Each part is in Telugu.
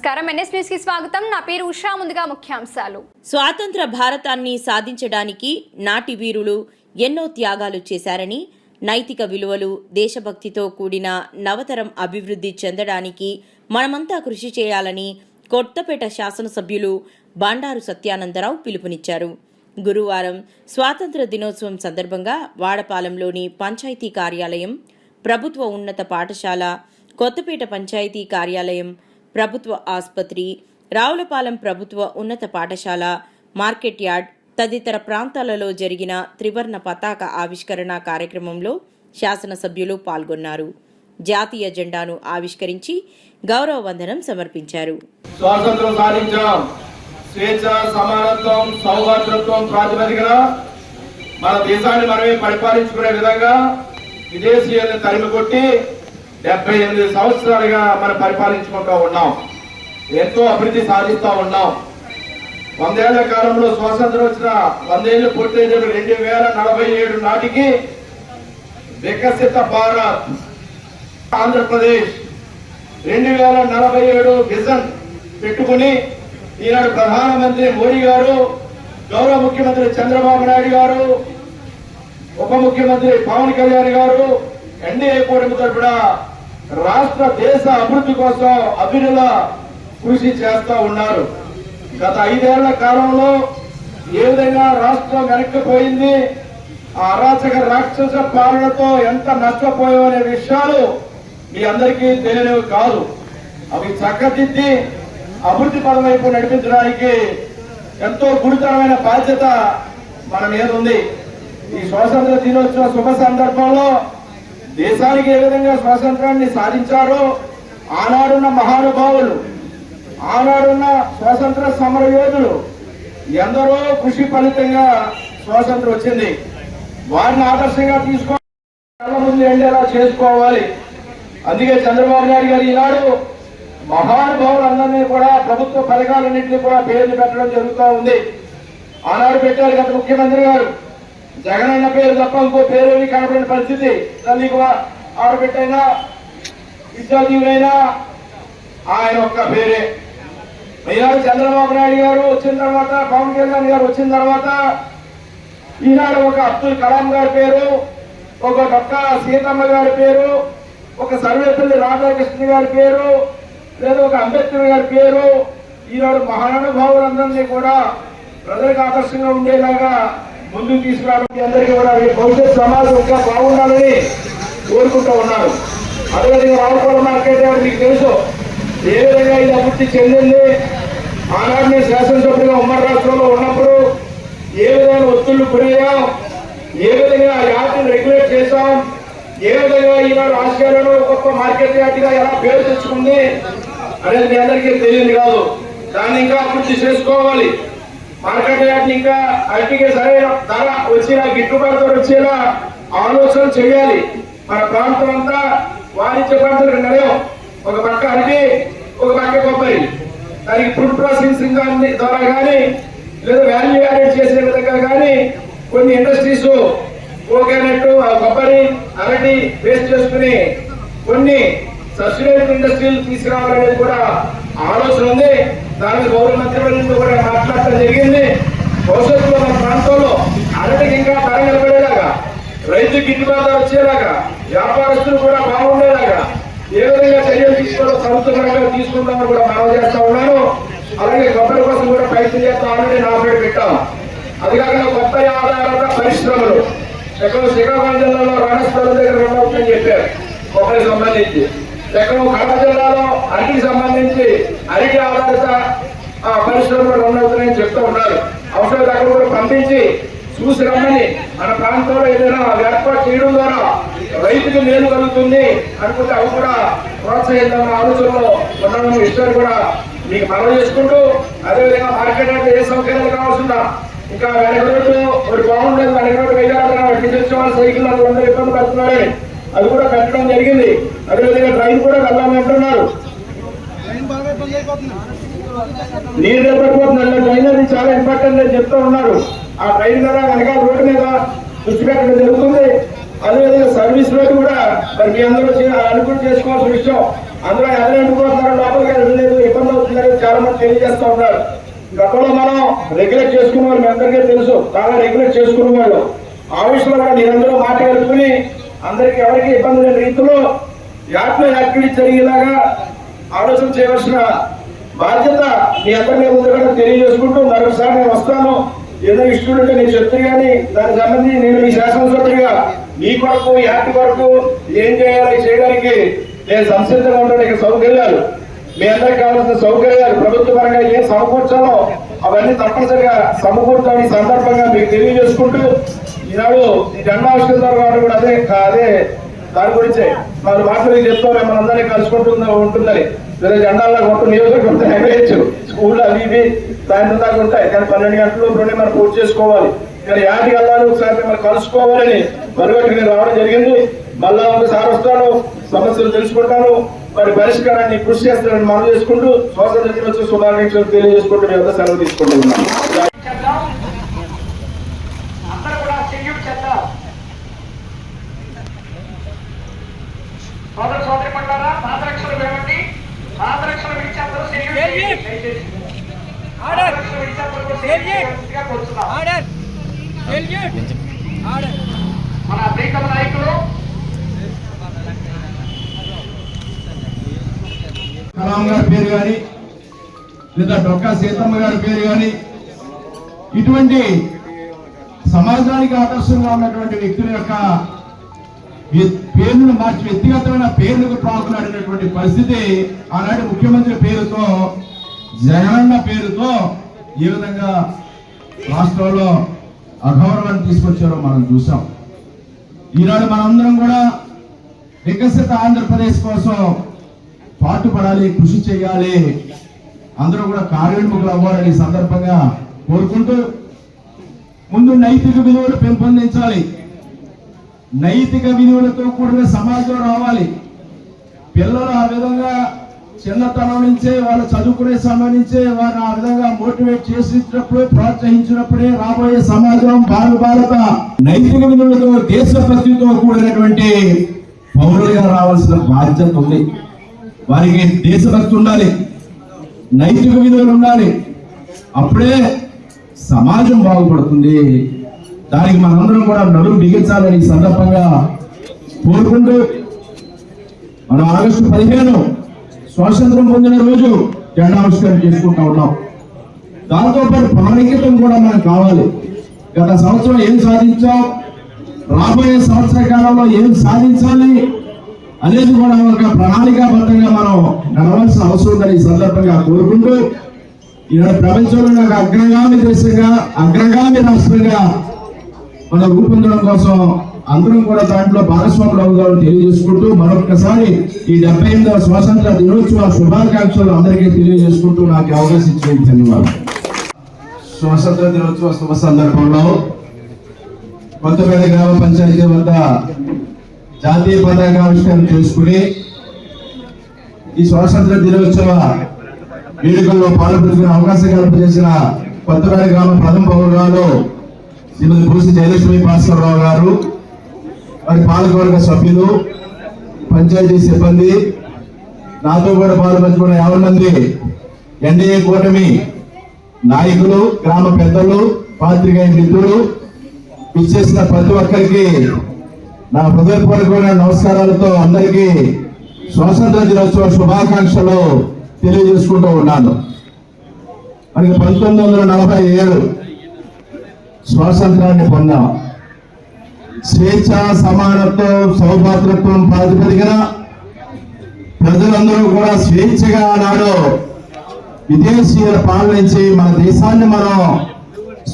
నమస్కారం. ఎన్ఎస్ స్వాగతం. నా పేరు ఉషా. ముందుగా ముఖ్యాంశాలు. స్వాతంత్ర భారతాన్ని సాధించడానికి నాటి వీరులు ఎన్నో త్యాగాలు చేశారని నైతిక విలువలు దేశభక్తితో కూడిన నవతరం అభివృద్ధి చెందడానికి మనమంతా కృషి చేయాలని కొత్తపేట శాసనసభ్యులు బండారు సత్యానందరావు పిలుపునిచ్చారు. గురువారం స్వాతంత్ర దినోత్సవం సందర్భంగా వాడపాలెంలోని పంచాయతీ కార్యాలయం ప్రభుత్వ ఉన్నత పాఠశాల కొత్తపేట పంచాయతీ కార్యాలయం ప్రభుత్వ ఆసుపత్రి రావులపాలెం ప్రభుత్వ ఉన్నత పాఠశాల మార్కెట్ యార్డ్ తదితర ప్రాంతాలలో జరిగిన త్రివర్ణ పతాక ఆవిష్కరణ కార్యక్రమంలో శాసనసభ్యులు పాల్గొన్నారు. జాతీయ జెండాను ఆవిష్కరించి గౌరవ వందనం సమర్పించారు. స్వాతంత్రం సాధించాం. స్వేచ్ఛ సమానత్వం ప్రాతిపదికన మన దేశాన్ని మనమే పరిపాలించుకునే విధంగా విదేశీయులను తరిమి కొట్టి డెబ్బై ఎనిమిది సంవత్సరాలుగా మనం పరిపాలించుకుంటూ ఉన్నాం. ఎంతో అభివృద్ధి సాధిస్తూ ఉన్నాం. వందేళ్ళ కాలంలో స్వాతంత్రం వచ్చిన వందేళ్ళు పూర్తయిన రెండు వేల నలభై ఏడు నాటికి వికసిత భారత్ ఆంధ్రప్రదేశ్ రెండు వేల నలభై ఏడు విజన్ పెట్టుకుని ఈనాడు ప్రధానమంత్రి మోడీ గారు గౌరవ ముఖ్యమంత్రి చంద్రబాబు నాయుడు గారు ఉప ముఖ్యమంత్రి పవన్ కళ్యాణ్ గారు ఎన్డీఏ కూటమి తరఫున రాష్ట్ర దేశ అభివృద్ధి కోసం అభినుల కృషి చేస్తూ ఉన్నారు. గత ఐదేళ్ళ కాలంలో ఏ విధంగా రాష్ట్రం వెనక్కిపోయింది ఆ అరాచక రాక్షస పాలనతో ఎంత నష్టపోయామనే విషయాలు మీ అందరికీ తెలియనివి కాదు. అవి చక్కదిద్ది అభివృద్ధి పదం వైపు నడిపించడానికి ఎంతో గురుతరమైన బాధ్యత మన మీద ఉంది. ఈ స్వాతంత్ర దినోత్సవ శుభ సందర్భంలో దేశానికి ఏ విధంగా స్వాతంత్రాన్ని సాధించారో ఆనాడున్న మహానుభావులు ఆనాడున్న స్వాతంత్ర సమర యోధులు ఎందరో కృషి ఫలితంగా స్వాతంత్రం వచ్చింది. వారిని ఆదర్శంగా తీసుకో ముందు ఎండేలా చేసుకోవాలి. అందుకే చంద్రబాబు నాయుడు గారు ఈనాడు మహానుభావులందరినీ కూడా ప్రభుత్వ పథకాలన్నింటినీ కూడా పేర్లు పెట్టడం జరుగుతూ ఉంది. ఆనాడు పెట్టారు గత ముఖ్యమంత్రి గారు. జగనన్న పేరు తప్ప ఇంకో పేరు కనబడిన పరిస్థితి. తల్లికి ఆడబిడ్డైనా విద్యార్థులైనా ఆయన ఒక్క పేరే. ఈనాడు చంద్రబాబు నాయుడు గారు వచ్చిన తర్వాత పవన్ కళ్యాణ్ గారు వచ్చిన తర్వాత ఈనాడు ఒక అబ్దుల్ కలాం గారి పేరు ఒక డొక్క సీతమ్మ గారి పేరు ఒక సర్వేపల్లి రాధాకృష్ణ గారి పేరు లేదా ఒక అంబేద్కర్ గారి పేరు ఈనాడు మహానుభావులందరినీ కూడా ప్రజలకు ఆకర్షణగా ఉండేలాగా ముందుకు తీసుకురావడానికి అందరికీ కూడా భవిష్యత్ సమాజం ఇంకా బాగుండాలని కోరుకుంటూ ఉన్నారు అదేవిధంగా రావుకోవడం మార్కెట్ మీకు తెలుసు. ఏ విధంగా ఇది అభివృద్ధి చెందింది? ఆనాడు నేను శాసనసభ్యులుగా ఉమ్మడి రాష్ట్రంలో ఉన్నప్పుడు ఏ విధంగా ఒత్తిళ్ళు గురయ్యాం? ఏ విధంగా ఆ యార్డును రెగ్యులేట్ చేశాం? ఏ విధంగా ఈనాడు ఆస్ట్రేలియాలో ఒక్కొక్క మార్కెట్ యార్డ్గా ఎలా పేరు తెచ్చుకుంది? అనేది మీ అందరికీ తెలియదు కాదు. దాన్ని ఇంకా అభివృద్ధి చేసుకోవాలి. మనకంటే ఇంకా ఐటీకి సరైన ధర వచ్చేలా గిట్టుబాటు ధర వచ్చేలా ఆలోచన చేయాలి. మన ప్రాంతం అంతా వాణిజ్య పంటలు నిలయం. ఒక పక్క అరటి ఒక పక్క కొబ్బరి. దానికి ఫుడ్ ప్రాసెసింగ్ ద్వారా కానీ లేదా వాల్యూ యాడెడ్ చేసే విధంగా కానీ కొన్ని ఇండస్ట్రీస్ కోకోనట్ ఆ కొబ్బరి అరటి వేస్ట్ చేసుకుని కొన్ని సబ్సిడైజ్ ఇండస్ట్రీలు తీసుకురావాలనేది కూడా ఆలోచన ఉంది. దాని గౌరవ మంత్రివర్గంతో కూడా మాట్లాడటం జరిగింది? భవిష్యత్తులో మన ప్రాంతంలో అరటికి ఇంకా ధర నిలబడేలాగా రైతు గిట్టుబాటు వచ్చేలాగా వ్యాపారస్తులు కూడా బాగుండేలాగా ఏ విధంగా చర్యలు తీసుకోవాలో ప్రభుత్వపరంగా తీసుకుందామని కూడా మనం చేస్తా ఉన్నాను. అలాగే కొబ్బరి కోసం కూడా ప్రయత్నం చేస్తా ఆల్రెడీ నా పేరు పెట్టాం. అది కాకుండా కొత్త ఆధారిత పరిశ్రమలు ఎక్కడ శ్రీకాకుళం జిల్లాలో రణస్థలం దగ్గర రన్ చెప్పారు. కొబ్బరి సంబంధించి. ఎక్కడో కడప జిల్లాలో అరికి సంబంధించి అరికి ఆధారిత పరిశ్రమలు రన్ చెప్తూ ఉన్నారు. అవసరం దగ్గర కూడా పంపించి చూసి రమ్మని. మన ప్రాంతంలో ఏదైనా ఏర్పాటు చేయడం ద్వారా రైతుకు మేలు కలుగుతుంది అనుకుంటే అవి కూడా ప్రోత్సహిద్దామన్న ఆలోచనలో ఉండడం ఇష్టాలు కూడా మీకు మనం చేసుకుంటూ అదేవిధంగా మార్కెట్ అంటే ఏ సౌకర్యాలు కావాల్సిందా ఇంకా వెనక రోడ్డు ఒకటి బాగుండేది వెనక రోడ్డు వెళ్ళాలన్నా వాటికి వాళ్ళు సైకిల్ అందరూ ఇబ్బంది పడుతున్నారని అది కూడా పెట్టడం జరిగింది. అదేవిధంగా ట్రైన్ కూడా వెళ్ళాలని అంటున్నారు. నీరు నిలబడిపోతుంది ట్రైన్ అది చాలా ఇంపార్టెంట్ అని చెప్తూ ఉన్నారు. ఆ ట్రైన్ మీద వెనకాల రోడ్డు మీద దృష్టి పెట్టడం జరుగుతుంది. అదేవిధంగా సర్వీస్ రోడ్డు కూడా మరి మీ అందరూ అనుకూలం చేసుకోవాల్సిన విషయం. అందులో ఎవరు ఎండుకోతున్నారు లోపలికి వెళ్ళలేదు ఇబ్బంది అవుతుందని చాలా మంది తెలియజేస్తూ ఉన్నారు. గతంలో మనం రెగ్యులేట్ చేసుకున్న వాళ్ళు మీ అందరికీ తెలుసు. చాలా రెగ్యులేట్ చేసుకున్న వాళ్ళు ఆ విషయంలో కూడా మీరందరూ మాట కలుపుకుని అందరికి ఎవరికి ఇబ్బంది లేని రీతిలో యాత్ర యాక్టివిటీ జరిగేలాగా ఆలోచన చేయవలసిన బాధ్యత మీ అందరి మీద ఉంది కూడా తెలియజేసుకుంటూ మరొకసారి నేను వస్తాను. ఏదో ఇష్టం ఉంటే నేను చెప్తే కానీ దానికి సంబంధించి నేను మీ శాసనసభ్యుడిగా మీ కొరకు యాక్ట్ కొరకు ఏం చేయాలి చేయడానికి నేను సంసిద్ధంగా ఉంటాను ఇక్కడ సౌకర్యాలు. మీ అందరికి కావాల్సిన సౌకర్యాలు ప్రభుత్వ పరంగా ఏం సమకూర్చాలో అవన్నీ తప్పనిసరిగా సమకూర్చాలని సందర్భంగా మీకు తెలియజేసుకుంటూ ఈనాడు ఈ జెండావిష్కరణ వారు కూడా అదే అదే దాని గురించే వారు మాటలు మీకు చెప్తారు మనందరినీ కలుసుకుంటుందా ఉంటుందని. వేరే జెండాల్లో కొత్త నియోజకవర్గం వేయచ్చు స్కూల్ అవి ఇవి సాయంత్రం దాకా ఉంటాయి. కానీ పన్నెండు గంటలు రెండు మనం పూర్తి చేసుకోవాలి. కానీ యాటికి వెళ్ళాలి ఒకసారి మిమ్మల్ని కలుసుకోవాలని మరుగట్టు నేను రావడం జరిగింది. మళ్ళా ఒకసారి వస్తాను. సమస్యలు తెలుసుకుంటాను. మరి పరిష్కారాన్ని కృషి చేస్తానని మనం చేసుకుంటూ స్వాతంత్ర దినోత్సవ శుభాకాంక్షలు తెలియజేసుకుంటూ మీ వద్ద సెలవు సోదర సోదరి పాదరక్షలు వేయండి పాదరక్షలు విడిచి అందరూ. ఆర్డర్ సెల్యూట్ ఆర్డర్ మన ప్రీతమ నాయకులు కలాం గారి పేరు కానీ లేదా డొక్కా సీతమ్మ గారి పేరు కానీ ఇటువంటి సమాజానికి ఆదర్శంగా ఉన్నటువంటి వ్యక్తుల యొక్క పేరును పేర్లను మార్చి వ్యక్తిగతమైన పేర్లకు ప్రాకులాడినటువంటి పరిస్థితి ఆనాటి ముఖ్యమంత్రి పేరుతో జగనన్న పేరుతో ఏ విధంగా రాష్ట్రంలో అగౌరవాన్ని తీసుకొచ్చారో మనం చూసాం. ఈనాడు మనందరం కూడా వికసిత ఆంధ్రప్రదేశ్ కోసం పాటుపడాలి కృషి చేయాలి. అందరూ కూడా కార్యోన్ముఖులు అవ్వాలని సందర్భంగా కోరుకుంటూ ముందు నైతిక విలువలు పెంపొందించాలి. నైతిక విలువలతో కూడిన సమాజం రావాలి. పిల్లలు ఆ విధంగా చిన్నతనం నుంచే వాళ్ళు చదువుకునే సమయం నుంచే వారు ఆ విధంగా మోటివేట్ చేసినప్పుడు ప్రోత్సహించినప్పుడే రాబోయే సమాజం భారత భారత నైతిక విలువలతో దేశభక్తితో కూడినటువంటి పౌరులుగా రావాల్సిన బాధ్యత ఉంది. వారికి దేశభక్తి ఉండాలి నైతిక విలువలు ఉండాలి. అప్పుడే సమాజం బాగుపడుతుంది. దానికి మనందరం కూడా నడుము బిగించాలని ఈ సందర్భంగా కోరుకుంటూ మనం ఆగస్టు పదిహేను స్వాతంత్రం పొందిన రోజు జెండావిష్కరణ చేసుకుంటా ఉన్నాం. దాంతోపాటు ప్రాణికతం కూడా మనకు కావాలి. గత సంవత్సరం ఏం సాధించాం? రాబోయే సంవత్సర కాలంలో ఏం సాధించాలి? అనేది కూడా ఒక ప్రణాళికాబద్ధంగా మనం నడవలసిన అవసరం ఉందని ఈ సందర్భంగా కోరుకుంటూ ఈనాడు ప్రపంచంలో నాకు అగ్రగామి దేశంగా అగ్రగామి రాష్ట్రంగా మనం రూపొందడం కోసం అందరం కూడా దాంట్లో భాగస్వాములు అవుతామని తెలియజేసుకుంటూ మరొకసారి ఈ డెబ్బై ఎనిమిదవ స్వాతంత్ర దినోత్సవ శుభాకాంక్షలు అందరికీ తెలియజేసుకుంటూ నాకు అవకాశం ఇచ్చినందుకు ధన్యవాదాలు. స్వాతంత్ర దినోత్సవ శుభ సందర్భంలో కొత్తపేట గ్రామ పంచాయతీ వద్ద జాతీయ పతాకావిష్కరణ చేసుకుని ఈ స్వాతంత్ర దినోత్సవ వేడుకల్లో పాల్గొనే అవకాశం కల్పించేసిన కొత్తపేట గ్రామ ప్రథమ పౌరురాలు శ్రీమతి పూసి జయలక్ష్మి భాస్కరరావు గారు వారి పాలకవర్గ సభ్యులు పంచాయతీ సిబ్బంది నాతో కూడా పాల్పంచుకున్న యాభై మంది ఎన్డీఏ కూటమి నాయకులు గ్రామ పెద్దలు పాత్రికేయ మిత్రులు ఇచ్చేసిన ప్రతి ఒక్కరికి నా హృదయపూర్వకమైన నమస్కారాలతో అందరికీ స్వాతంత్ర దినోత్సవ శుభాకాంక్షలు తెలియజేసుకుంటూ ఉన్నాను. మనకి పంతొమ్మిది వందల నలభై ఏడు స్వాతంత్రాన్ని పొందాం. స్వేచ్ఛ సమానత్వం సౌభాతృత్వం ప్రాతిపదికన ప్రజలందరూ కూడా స్వేచ్ఛగా ఆనాడు విదేశీయుల పాలించి మన దేశాన్ని మనం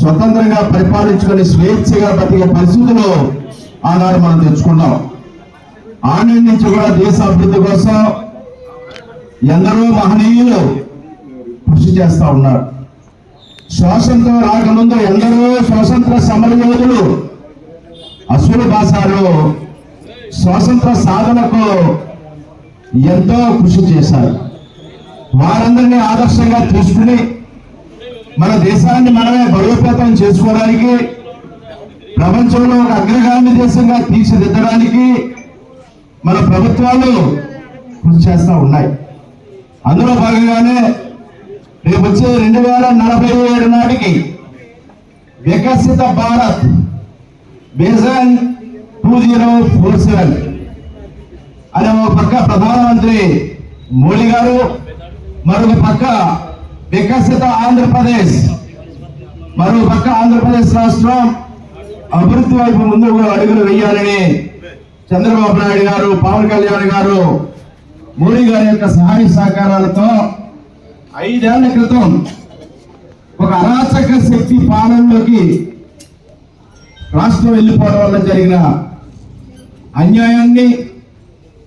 స్వతంత్రంగా పరిపాలించుకొని స్వేచ్ఛగా బతికే పరిస్థితులు ఆనాడు మనం తెచ్చుకున్నాం. ఆనాటి నుంచి కూడా దేశ అభివృద్ధి కోసం ఎందరో మహనీయులు కృషి చేస్తా ఉన్నారు. స్వాతంత్రం రాకముందు ఎందరో స్వాతంత్ర సమర యోధులు అసలు భాషలో స్వాతంత్ర సాధనకు ఎంతో కృషి చేశారు. వారందరినీ ఆదర్శంగా తీసుకుని మన దేశాన్ని మనమే బలోపేతం చేసుకోవడానికి ప్రపంచంలో ఒక అగ్రగామి దేశంగా తీర్చిదిద్దడానికి మన ప్రభుత్వాలు కృషి చేస్తూ ఉన్నాయి. అందులో భాగంగానే రేపు వచ్చే రెండు వేల నలభై ఏడు నాటికి Viksit Bharat vision two zero four seven. అనే ఒక పక్క ప్రధానమంత్రి మోడీ గారు మరొక పక్క వికసిత ఆంధ్రప్రదేశ్ మరో పక్క ఆంధ్రప్రదేశ్ రాష్ట్రం అభివృద్ధి వైపు ముందుకు అడుగులు వేయాలని చంద్రబాబు నాయుడు గారు పవన్ కళ్యాణ్ గారు మోడీ గారి యొక్క సహాయ సహకారాలతో ఐదేళ్ళ క్రితం ఒక అరాచక శక్తి పాలనలోకి రాష్ట్రం వెళ్ళిపోవడం వల్ల జరిగిన అన్యాయాన్ని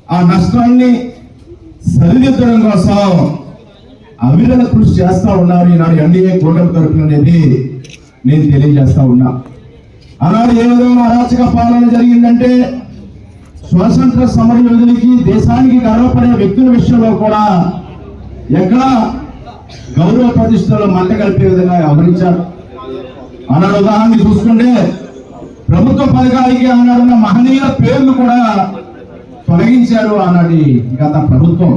ఆ నష్టాన్ని సరిదిద్దడం కోసం అవిరల కృషి చేస్తా ఉన్నారు ఈనాడు ఎన్డీఏ కూటమి తరఫున అనేది నేను తెలియజేస్తా ఉన్నా. అలాగే ఏ విధమైన అరాచక పాలన జరిగిందంటే స్వాతంత్ర సమర యోధులకి దేశానికి గర్వపడే వ్యక్తుల విషయంలో కూడా ఎక్కడ గౌరవ ప్రతిష్టలు మంట కలిపే విధంగా వ్యవహరించారు. ఆనాడు ఉదాహరణ చూసుకుంటే ప్రభుత్వ పథకాలకి ఆనాడున్న మహనీయుల పేర్లు కూడా తొలగించారు ఆనాటి గత ప్రభుత్వం.